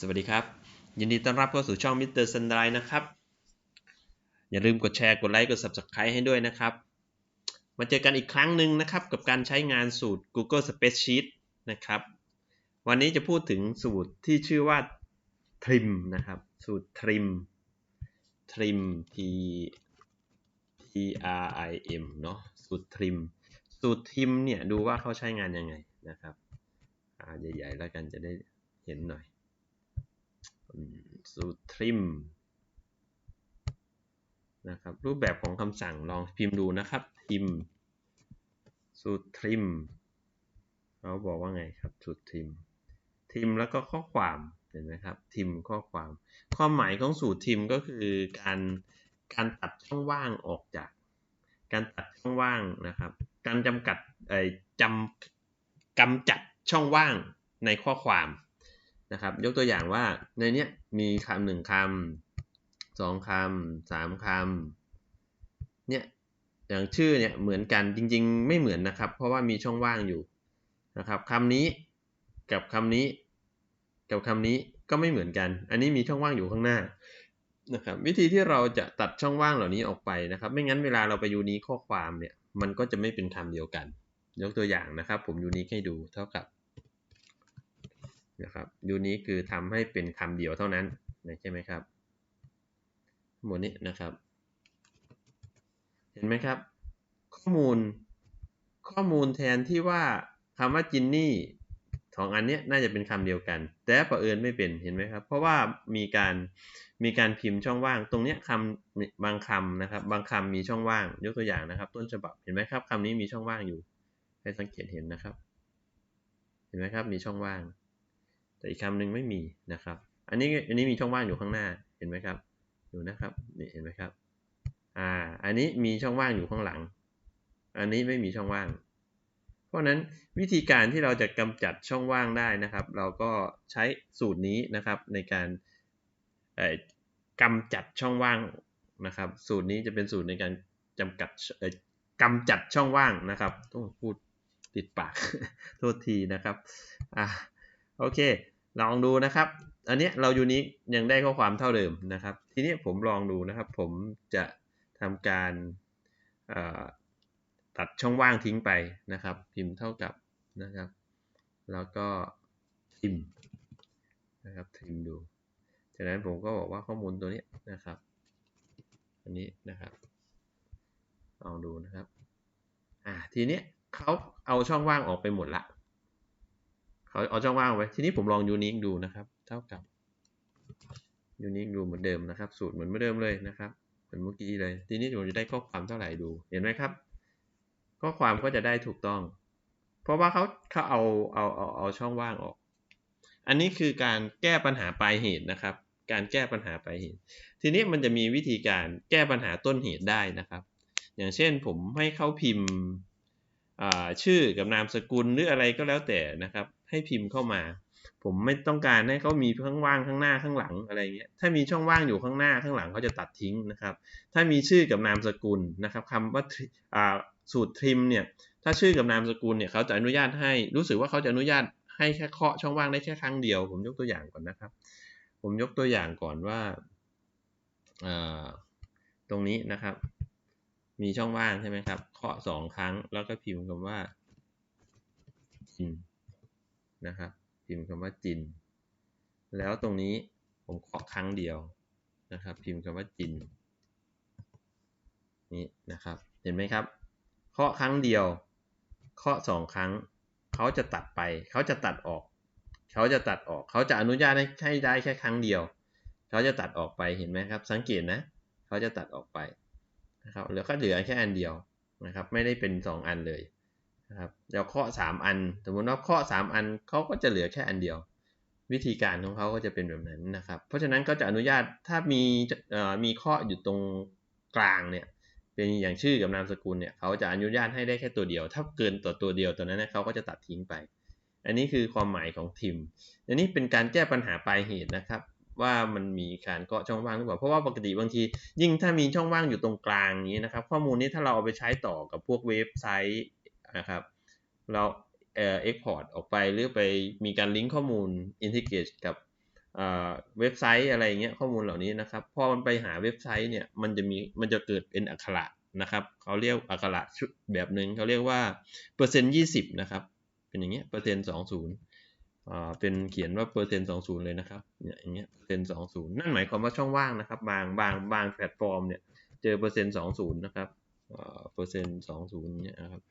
สวัสดีครับ ยินดีต้อนรับเข้าสู่ช่อง Mr. s u n d r i นะครับ อย่าลืมกดแชร์ กดไลค์ กด Subscribe ให้ด้วยนะครับ มาเจอกันอีกครั้งหนึ่งนะครับ กับการใช้งานสูตร Google Spreadsheet นะครับ วันนี้จะพูดถึงสูตรที่ชื่อว่า trim นะครับ สูตร trim trim t t r i m เนาะสูตร trim สูตร trim เนี่ยดูว่าเขาใช้งานยังไงนะครับ อ่าใหญ่ๆแล้วกันจะได้เห็นหน่อย สูตร trim นะครับรูปแบบของคำสั่งลองพิมพ์ดูนะครับ trim สูตร trim เขาบอกว่าไงครับสูตร trim trim แล้วก็ข้อความเห็นไหมครับ trim ข้อความ ความหมายของสูตร trim ก็คือการการตัดช่องว่างออกจาก การตัดช่องว่างนะครับ การจำกัดไอ้จำกำจัดช่องว่างในข้อความ นะครับ ยกตัวอย่างว่าในเนี้ยมีคำหนึ่งคำสองคำสามคำเนี่ยอย่างชื่อเนี่ยเหมือนกันจริง ๆ ไม่เหมือนนะครับ เพราะว่ามีช่องว่างอยู่นะครับคำนี้กับคำนี้ กับคำนี้ก็ไม่เหมือนกัน อันนี้มีช่องว่างอยู่ข้างหน้านะครับวิธีที่เราจะตัดช่องว่างเหล่านี้ออกไปนะครับ ไม่งั้นเวลาเราไปยูนีข้อความเนี่ยมันก็จะไม่เป็นคำเดียวกัน ยกตัวอย่างนะครับ ผมยูนีให้ดูเท่ากับ นะครับยูนี้คือทำให้เป็นคำเดียวเท่านั้นนะใช่ไหมครับหมดนี้นะครับ เห็นไหมครับ ข้อมูลข้อมูลแทนที่ว่าคำว่าจินนี่สองอันนี้น่าจะเป็นคำเดียวกัน แต่ประเอิญไม่เป็นเห็นไหมครับ เพราะว่ามีการมีการพิมพ์ช่องว่าง ตรงนี้คำบางคำนะครับ บางคำมีช่องว่างยกตัวอย่างนะครับ ต้นฉบับเห็นไหมครับคำนี้มีช่องว่างอยู่ ให้สังเกตเห็นนะครับ เห็นไหมครับมีช่องว่าง แต่อีกคำหนึ่งไม่มีนะครับ อันนี้อันนี้มีช่องว่างอยู่ข้างหน้าเห็นไหมครับ ดูนะครับนี่เห็นไหมครับอ่าอันนี้มีช่องว่างอยู่ข้างหลัง อันนี้ไม่มีช่องว่าง เพราะนั้นวิธีการที่เราจะกำจัดช่องว่างได้นะครับ เราก็ใช้สูตรนี้นะครับในการกำจัดช่องว่างนะครับ สูตรนี้จะเป็นสูตรในการจำกัดกำจัดช่องว่างนะครับต้องพูดติดปาก โทษทีนะครับอ่า โอเค ลองดูนะครับ อันนี้เรายูนิคยังได้ข้อความเท่าเดิมนะครับ ทีนี้ผมลองดูนะครับ ผมจะทำการตัดช่องว่างทิ้งไปนะครับ พิมพ์เท่ากับนะครับ แล้วก็ทิมนะครับทิมดู จากนั้นผมก็บอกว่าข้อมูลตัวนี้นะครับ อันนี้นะครับ ลองดูนะครับ อ่าทีนี้เขาเอาช่องว่างออกไปหมดละ เขาเอาช่องว่างไว้ ทีนี้ผมลองยูนิคดูนะครับ เท่ากับยูนิคดูเหมือนเดิมนะครับ สูตรเหมือนเมื่อเดิมเลยนะครับเหมือนเมื่อกี้เลย ทีนี้ผมจะได้ข้อความเท่าไหร่ดู เห็นไหมครับ ข้อความก็จะได้ถูกต้อง เพราะว่าเขาเขาเอาเอาเอาเอาช่องว่างออก อันนี้คือการแก้ปัญหาปลายเหตุนะครับ การแก้ปัญหาปลายเหตุ ทีนี้มันจะมีวิธีการแก้ปัญหาต้นเหตุได้นะครับ อย่างเช่นผมให้เขาพิมพ์ ชื่อกับนามสกุลหรืออะไรก็แล้วแต่นะครับ ให้พิมพ์เข้ามา ผมไม่ต้องการให้เขามีข้างว่างข้างหน้าข้างหลังอะไรเงี้ยถ้ามีช่องว่างอยู่ข้างหน้าข้างหลังเขาจะตัดทิ้งนะครับ ถ้ามีชื่อกับนามสกุลนะครับคำว่าสูตรทริมเนี่ยถ้าชื่อกับนามสกุลเนี่ยเขาจะอนุญาตให้รู้สึกว่าเขาจะอนุญาตให้แค่เคาะช่องว่างได้แค่ครั้งเดียว ผมยกตัวอย่างก่อนนะครับ ผมยกตัวอย่างก่อนว่าตรงนี้นะครับ มีช่องว่างใช่ไหมครับเคาะสองครั้งแล้วก็พิมพ์คำว่าจินะครับ พิมพ์คำว่าจิน แล้วตรงนี้ผมเคาะครั้งเดียวนะครับ พิมพ์คำว่าจินนี่นะครับ เห็นไหมครับเคาะครั้งเดียวเคาะสองครั้งเขาจะตัดไปเขาจะตัดออกเขาจะตัดออกเขาจะอนุญาตให้ได้แค่ครั้งเดียวเขาจะตัดออกไปเห็นไหมครับ สังเกตนะเขาจะตัดออกไป นะครับเหลือก็เหลือแค่อันเดียวนะครับ ไม่ได้เป็น 2 อันเลยนะครับเดี๋ยวเคาะสามอัน สมมติว่าเคาะสามอันเขาก็จะเหลือแค่อันเดียว วิธีการของเขาก็จะเป็นแบบนั้นนะครับ เพราะฉะนั้นก็จะอนุญาตถ้ามีมีเคาะอยู่ตรงกลางเนี่ยเป็นอย่างชื่อกับนามสกุลเนี่ยเขาจะอนุญาตให้ได้แค่ตัวเดียว ถ้าเกินต่อตัวเดียวตัวนั้นเขาก็จะตัดทิ้งไป อันนี้คือความหมายของทิมอันนี้เป็นการแก้ปัญหาปลายเหตุนะครับ ว่ามันมีการเกาะช่องว่างหรือเปล่าเพราะว่าปกติบางที ยิ่งถ้ามีช่องว่างอยู่ตรงกลางนี้นะครับ ข้อมูลนี้ถ้าเราเอาไปใช้ต่อกับพวกเว็บไซต์นะครับ เราเอ่อ export ออกไปหรือไปมีการลิงก์ข้อมูล integrate กับเอ่อเว็บไซต์อะไรเงี้ยข้อมูลเหล่านี้นะครับพอมันไปหาเว็บไซต์เนี่ยมันจะมีมันจะเกิดเป็นอักขระนะครับเขาเรียกอักขระแบบหนึ่งเขาเรียกว่าเปอร์เซ็นต์ยี่สิบนะครับเป็นอย่างเงี้ยเปอร์เซ็นต์สองศูนย์ เป็นเขียนว่าเปอร์เซ็นต์สองศูนย์เลยนะครับเนี่ยอย่างเงี้ยเปอร์เซ็นต์สองศูนย์นั่นหมายความว่าช่องว่างนะครับ บางบางบางแพลตฟอร์มเนี่ยเจอเปอร์เซ็นต์สองศูนย์นะครับอ่าเปอร์เซ็นต์สองศูนย์เนี่ยนะครับ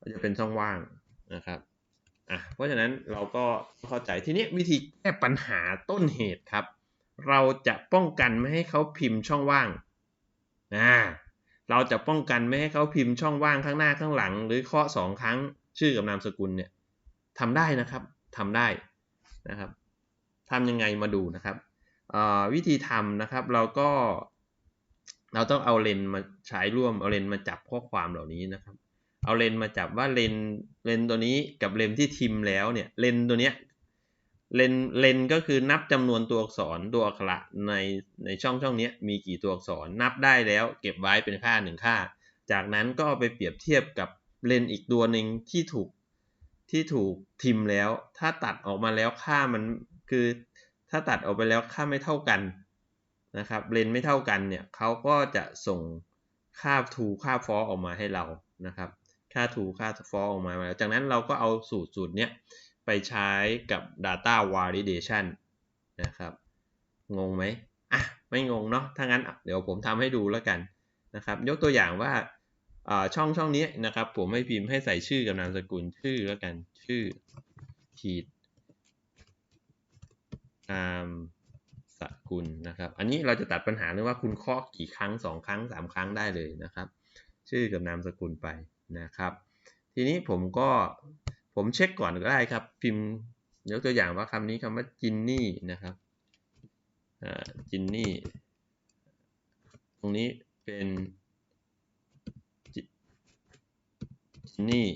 ก็จะเป็นช่องว่างนะครับอะเพราะฉะนั้นเราก็เข้าใจทีนี้วิธีแก้ปัญหาต้นเหตุครับ เราจะป้องกันไม่ให้เขาพิมพ์ช่องว่างอ่าเราจะป้องกันไม่ให้เขาพิมพ์ช่องว่างข้างหน้าข้างหลัง หรือเคาะสองครั้งชื่อกับนามสกุลเนี่ย ทำได้นะครับทำได้นะครับทำยังไงมาดูนะครับวิธีทำนะครับเราก็เราต้องเอาเลนมาใช้ร่วมเอาเลนมาจับข้อความเหล่านี้นะครับ เอาเลนมาจับว่าเลนเลนตัวนี้กับเลนที่ทิมแล้วเนี่ยเลนตัวเนี้ยเลนเลนก็คือนับจำนวนตัวอักษรตัวอักขระในในช่องช่องนี้มีกี่ตัวอักษรนับได้แล้วเก็บไว้เป็นค่าหนึ่งค่า จากนั้นก็เอาไปเปรียบเทียบกับเลนอีกตัวหนึ่งที่ถูก ที่ถูกทิมแล้ว ถ้าตัดออกมาแล้วค่ามันคือถ้าตัดออกไปแล้วค่าไม่เท่ากันนะครับเลนไม่เท่ากันเนี่ยเขาก็จะส่งค่า to ค่า for ออกมาให้เรานะครับ ค่า to ค่า for ออกมาแล้วจากนั้นเราก็เอาสูตรสูตรเนี้ยไปใช้กับ data validation นะครับ งงไหมอะไม่งงเนาะถ้างั้นเดี๋ยวผมทำให้ดูแล้วกันนะครับ ยกตัวอย่างว่า ช่องช่องนี้นะครับ ผมให้พิมพ์ให้ใส่ชื่อกับนามสกุลชื่อแล้วกันชื่อขีดนามสกุลนะครับ อันนี้เราจะตัดปัญหาเรื่องว่าคุณเคาะกี่ครั้งสองครั้งสามครั้งได้เลยนะครับ ชื่อกับนามสกุลไปนะครับ ทีนี้ผมก็ผมเช็คก่อนก็ได้ครับ พิมพ์ยกตัวอย่างว่าคำนี้คำว่าจินนี่นะครับจินนี่ ตรงนี้เป็นจิ นนี่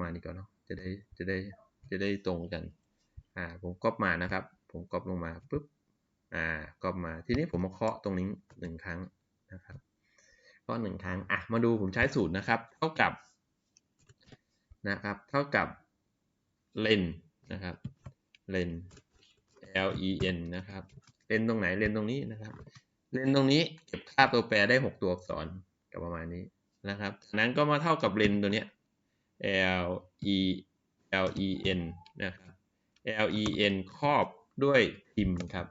มานี่ก่อนเนาะจะได้จะได้จะได้ตรงกันอ่าผมก๊อปมานะครับ ผมก๊อปลงมาปุ๊บอ่าก๊อปมาทีนี้ผมมาเคาะตรงนี้หนึ่งครั้งนะครับเคาะหนึ่งครั้งอะมาดูผมใช้สูตรนะครับ เท่ากับนะครับ เท่ากับเลนนะครับเลน L E N นะครับเลนตรงไหนเลนตรงนี้นะครับ เลนตรงนี้เก็บค่าตัวแปรได้6ตัวอักษรกับประมาณนี้นะครับจากนั้นก็มาเท่ากับเลนตัวเนี้ย L E L E N นะครับ L E N ครอบด้วยทิมครับ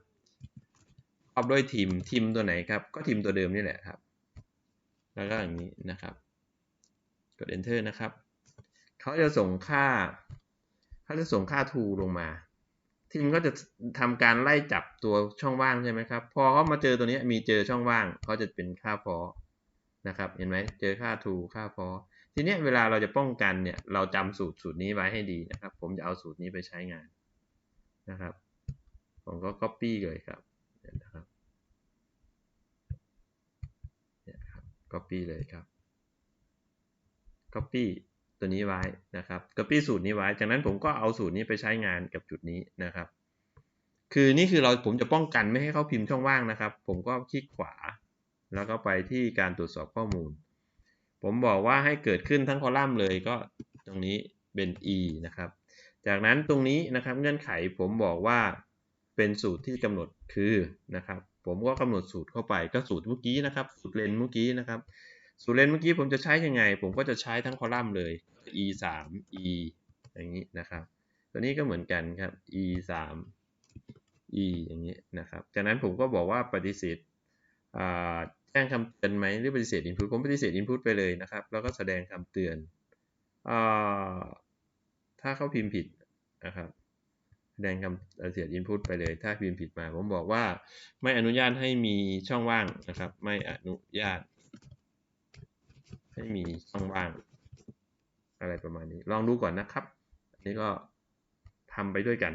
ครอบด้วยทิมทิมตัวไหนครับ ก็ทิมตัวเดิมนี่แหละครับ แล้วก็อย่างนี้นะครับ กด enter นะครับ เขาจะส่งค่า เขาจะส่งค่า to ลงมา ทิมก็จะทำการไล่จับตัวช่องว่างใช่ไหมครับ พอเขามาเจอตัวนี้มีเจอช่องว่างเขาจะเป็นค่าพอนะครับ เห็นไหมเจอค่า to ค่าพอทีนี้เวลาเราจะป้องกันเนี่ย เราจำสูตรสูตรนี้ไว้ให้ดีนะครับ ผมจะเอาสูตรนี้ไปใช้งานนะครับ ผมก็ copy เลยครับนะครับเนี่ยครับ copy เลยครับ copy ตัวนี้ไว้นะครับ copy สูตรนี้ไว้ จากนั้นผมก็เอาสูตรนี้ไปใช้งานกับจุดนี้นะครับ คือนี่คือเราผมจะป้องกันไม่ให้เขาพิมพ์ช่องว่างนะครับ ผมก็คลิกขวา แล้วก็ไปที่การตรวจสอบข้อมูล ผมบอกว่าให้เกิดขึ้นทั้งคอลัมน์เลยก็ตรงนี้เป็น e นะครับ จากนั้นตรงนี้นะครับเงื่อนไขผมบอกว่าเป็นสูตรที่กำหนดคือนะครับ ผมก็กำหนดสูตรเข้าไปก็สูตรเมื่อกี้นะครับ สูตรเลนเมื่อกี้นะครับ สูตรเลนเมื่อกี้ผมจะใช้ยังไง ผมก็จะใช้ทั้งคอลัมน์เลย e 3 e อย่างนี้นะครับ ตัวนี้ก็เหมือนกันครับ e 3 e อย่างนี้นะครับ จากนั้นผมก็บอกว่าปฏิเสธแจ้งคำเตือนไหมหรือปฏิเสธ input ผมปฏิเสธ input ไปเลยนะครับ แล้วก็แสดงคำเตือนอถ้าเขาพิมพ์ผิดนะครับแสดงคำปฏิเสธ input ไปเลย ถ้าพิมพ์ผิดมา ผมบอกว่าไม่อนุญาตให้มีช่องว่างนะครับ ไม่อนุญาต ให้มีช่องว่าง อะไรประมาณนี้ ลองดูก่อนนะครับอันนี้ก็ทำไปด้วยกัน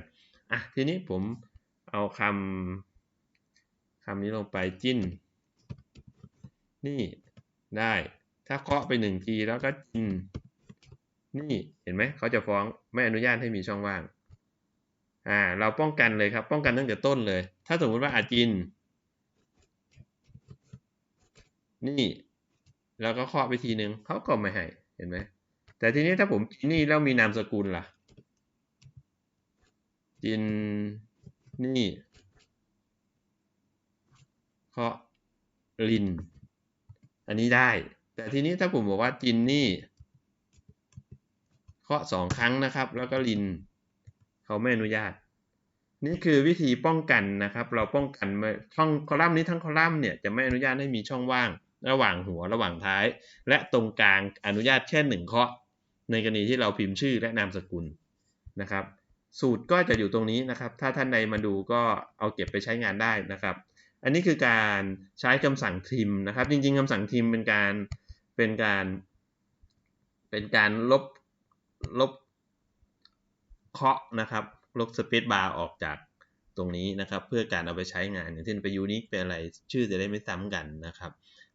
อะทีนี้ผมเอาคำคำนี้ลงไปจิ้น นี่ได้ถ้าเคาะไปหนึ่งทีแล้วก็จินนี่เห็นไหมเขาจะฟ้องไม่อนุญาตให้มีช่องว่างอ่าเราป้องกันเลยครับ ป้องกันตั้งแต่ต้นเลย ถ้าสมมติว่าอาจิน นี่ แล้วก็เคาะไปทีหนึ่งเขาก็ไม่ให้เห็นไหม แต่ทีนี้ถ้าผมจินนี่แล้วมีนามสกุลล่ะ จินนี่เคาะลิน อันนี้ได้ แต่ทีนี้ถ้าผมบอกว่าจินนี่เคาะสองครั้งนะครับ แล้วก็ลิน เขาไม่อนุญาตนี่คือวิธีป้องกันนะครับ เราป้องกันม่ช่องคอลัมน์นี้ทั้งคอลัมน์เนี่ยจะไม่อนุญาตให้มีช่องว่าง ระหว่างหัวระหว่างท้าย และตรงกลางอนุญาตแค่หนึ่งเคาะ ในกรณีที่เราพิมพ์ชื่อและนามสกุลนะครับ สูตรก็จะอยู่ตรงนี้นะครับ ถ้าท่านใดมาดูก็เอาเก็บไปใช้งานได้นะครับ อันนี้คือการใช้คำสั่งทิมนะครับ จริง ๆคำสั่งทิมเป็นการเป็นการเป็นการลบลบเคาะนะครับ ลบสเปซบาร์ออกจากตรงนี้นะครับ เพื่อการเอาไปใช้งานอย่างเช่นไปยูนิคเป็นอะไรชื่อจะได้ไม่ซ้ำกันนะครับ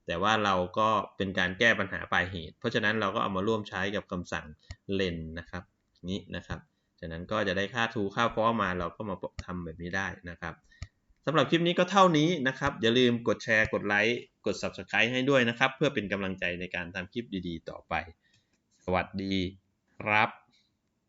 แต่ว่าเราก็เป็นการแก้ปัญหาปลายเหตุ เพราะฉะนั้นเราก็เอามาร่วมใช้กับคำสั่งเ e นนะครับนี้นะครับจากนั้นก็จะได้ค่าทูค่าฟอมาเราก็มาทำแบบนี้ได้นะครับสำหรับคลิปนี้ก็เท่านี้นะครับ อย่าลืมกดแชร์ กดไลค์ กด Subscribe ให้ด้วยนะครับ เพื่อเป็นกำลังใจในการทำคลิปดีๆ ต่อไป สวัสดีครับ